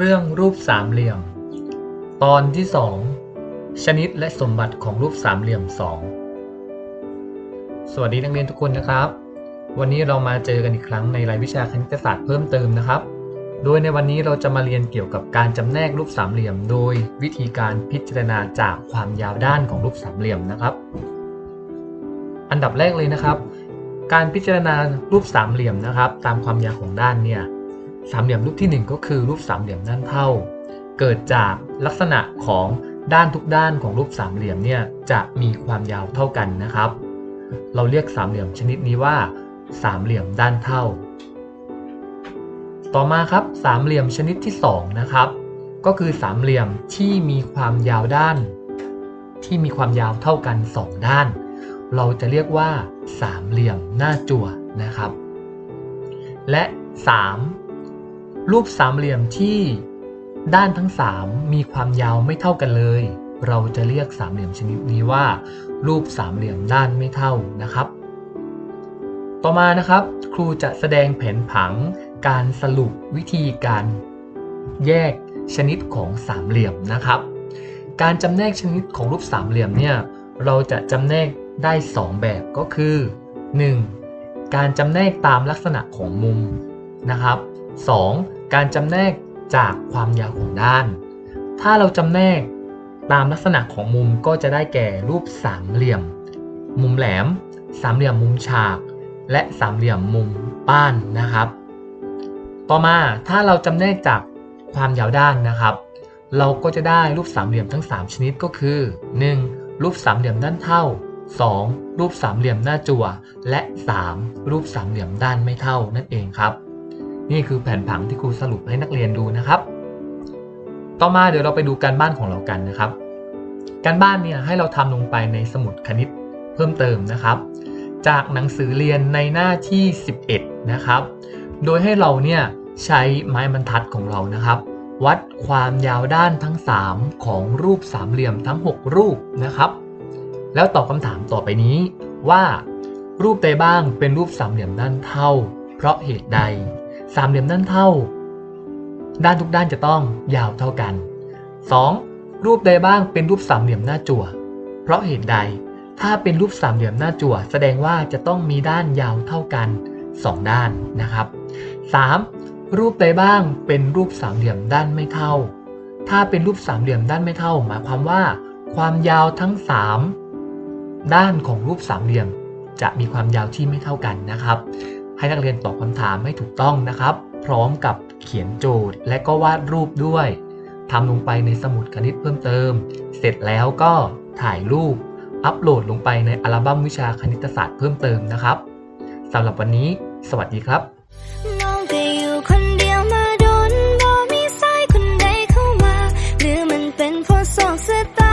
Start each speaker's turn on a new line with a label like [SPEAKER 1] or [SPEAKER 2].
[SPEAKER 1] เรื่องรูปสามเหลี่ยม ตอนที่2ชนิดและสมบัติของรูปสามเหลี่ยม2สวัสดีนักเรียนทุกคนนะครับ วันนี้เรามาเจอกันอีกครั้งในรายวิชาคณิตศาสตร์เพิ่มเติมนะครับ โดยในวันนี้เราจะมาเรียนเกี่ยวกับการจำแนกรูปสามเหลี่ยม โดยวิธีการพิจารณาจากความยาวด้านของรูปสามเหลี่ยมนะครับ อันดับแรกเลยนะครับ การพิจารณารูปสามเหลี่ยมนะครับ ตามความยาวของด้านเนี่ย สามเหลี่ยมรูปที่ 1 ก็คือรูปสามเหลี่ยมด้านเท่า เกิดจากลักษณะของด้านทุกด้านของรูปสามเหลี่ยมเนี่ยจะมีความยาวเท่ากันนะครับ เราเรียกสามเหลี่ยมชนิดนี้ว่า สามเหลี่ยมด้านเท่า ต่อมาครับสามเหลี่ยมชนิดที่2นะครับ ก็คือสามเหลี่ยมที่มีความยาวด้าน ที่มีความยาวเท่ากัน 2 ด้าน เราจะเรียกว่าสามเหลี่ยมหน้าจั่วนะครับ และ 3. รูปสามเหลี่ยมที่ด้านทั้ง 3 มีความยาวไม่เท่ากันเลย เราจะเรียกสามเหลี่ยมชนิดนี้ว่า รูปสามเหลี่ยมด้านไม่เท่านะครับ ต่อมานะครับ ครูจะแสดงแผนผังการสรุปวิธีการแยกชนิดของสามเหลี่ยมนะครับ การจำแนกชนิดของรูปสามเหลี่ยมเนี่ยเราจะจำแนกได้ 2 แบบก็คือ 1. การจำแนกตามลักษณะของมุมนะครับ 2. การจำแนกจากความยาวของด้าน ถ้าเราจำแนกตามลักษณะของมุมก็จะได้แก่รูปสามเหลี่ยม มุมแหลม สามเหลี่ยมมุมฉาก และสามเหลี่ยมมุมป้านนะครับ ต่อมาถ้าเราจำแนกจากความยาวด้านนะครับ เราก็จะได้รูปสามเหลี่ยมทั้ง 3 ชนิดก็คือ 1. รูปสามเหลี่ยมด้านเท่า 2. รูปสามเหลี่ยมหน้าจั่ว และ 3. รูปสามเหลี่ยมด้านไม่เท่านั่นเองครับ นี่คือแผนผังที่ครูสรุปให้นักเรียนดูนะครับ ต่อมาเดี๋ยวเราไปดูการบ้านของเรากันนะครับ การบ้านเนี่ยให้เราทำลงไปในสมุดคณิตเพิ่มเติมนะครับ จากหนังสือเรียนในหน้าที่ 11 นะครับ โดยให้เราเนี่ยใช้ไม้บรรทัดของเรานะครับ วัดความยาวด้านทั้ง 3 ของรูปสามเหลี่ยมทั้ง 6 รูปนะครับ แล้วตอบคำถามต่อไปนี้ว่า รูปใดบ้างเป็นรูปสามเหลี่ยมด้านเท่า เพราะเหตุใด สามเหลี่ยมด้านเท่า ด้านทุกด้านจะต้องยาวเท่ากัน 2. รูปใดบ้างเป็นรูปสามเหลี่ยมหน้าจั่ว เพราะเหตุใด ถ้าเป็นรูปสามเหลี่ยมหน้าจั่ว แสดงว่าจะต้องมีด้านยาวเท่ากัน 2 ด้านนะครับ 3. รูปใดบ้างเป็นรูปสามเหลี่ยมด้านไม่เท่า ถ้าเป็นรูปสามเหลี่ยมด้านไม่เท่า หมายความว่า ความยาวทั้ง 3 ด้านของรูปสามเหลี่ยม จะมีความยาวที่ไม่เท่ากันนะครับ ให้นักเรียนตอบคำถามให้ถูกต้องนะครับ พร้อมกับเขียนโจทย์ และก็วาดรูปด้วยทำลงไปในสมุดคณิตเพิ่มเติม เสร็จแล้วก็ถ่ายรูป อัปโหลดลงไปในอัลบั้มวิชาคณิตศาสตร์เพิ่มเติมนะครับสำหรับวันนี้ สวัสดีครับสองส